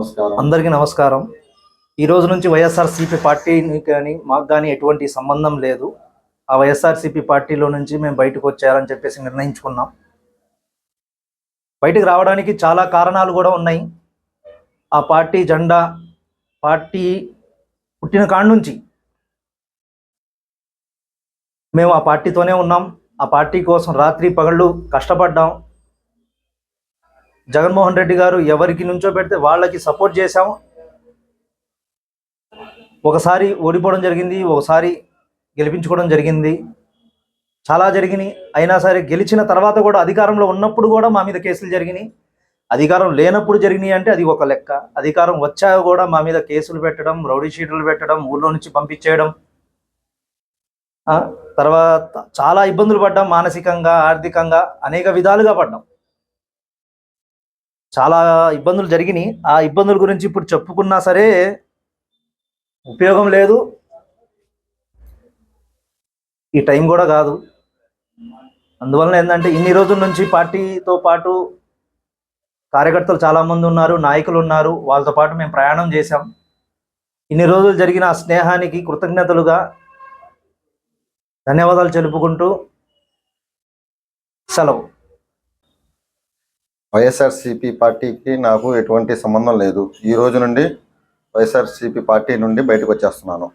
అందరికీ నమస్కారం. ఈ రోజు నుంచి వైఎస్ఆర్సీపీ పార్టీని కానీ మాకు కానీ ఎటువంటి సంబంధం లేదు. ఆ వైఎస్ఆర్సీపీ పార్టీలో నుంచి మేము బయటకు వచ్చారని చెప్పేసి నిర్ణయించుకున్నాం. బయటకు రావడానికి చాలా కారణాలు కూడా ఉన్నాయి. ఆ పార్టీ జెండా పార్టీ పుట్టిన కాడ నుంచి మేము ఆ పార్టీతోనే ఉన్నాం. ఆ పార్టీ కోసం రాత్రి పగళ్ళు కష్టపడ్డాం. జగన్మోహన్ రెడ్డి గారు ఎవరికి నుంచో పెడితే వాళ్ళకి సపోర్ట్ చేశాము. ఒకసారి ఓడిపోవడం జరిగింది ఒకసారి గెలిపించుకోవడం జరిగింది. చాలా జరిగినాయి. అయినా సరే గెలిచిన తర్వాత కూడా అధికారంలో ఉన్నప్పుడు కూడా మా మీద కేసులు జరిగినాయి. అధికారం లేనప్పుడు జరిగినాయి అంటే అది ఒక లెక్క. అధికారం వచ్చాక కూడా మా మీద కేసులు పెట్టడం రౌడీ షీట్లు పెట్టడం ఊళ్ళో నుంచి పంపించేయడం. తర్వాత చాలా ఇబ్బందులు పడ్డాం మానసికంగా ఆర్థికంగా అనేక విధాలుగా పడ్డాం. చాలా ఇబ్బందులు జరిగినాయి. ఆ ఇబ్బందుల గురించి ఇప్పుడు చెప్పుకున్నా సరే ఉపయోగం లేదు. ఈ టైం కూడా కాదు. అందువలన ఏంటంటే ఇన్ని రోజుల నుంచి పార్టీతో పాటు కార్యకర్తలు చాలామంది ఉన్నారు నాయకులు ఉన్నారు. వాళ్ళతో పాటు మేము ప్రయాణం చేశాం. ఇన్ని రోజులు జరిగిన ఆ స్నేహానికి కృతజ్ఞతలుగా ధన్యవాదాలు తెలుపుకుంటూ సెలవు. వైఎస్ఆర్సిపి పార్టీకి నాకు ఎటువంటి సంబంధం లేదు. ఈ రోజు నుండి వైఎస్ఆర్సిపి పార్టీ నుండి బయటకు వచ్చేస్తున్నాను.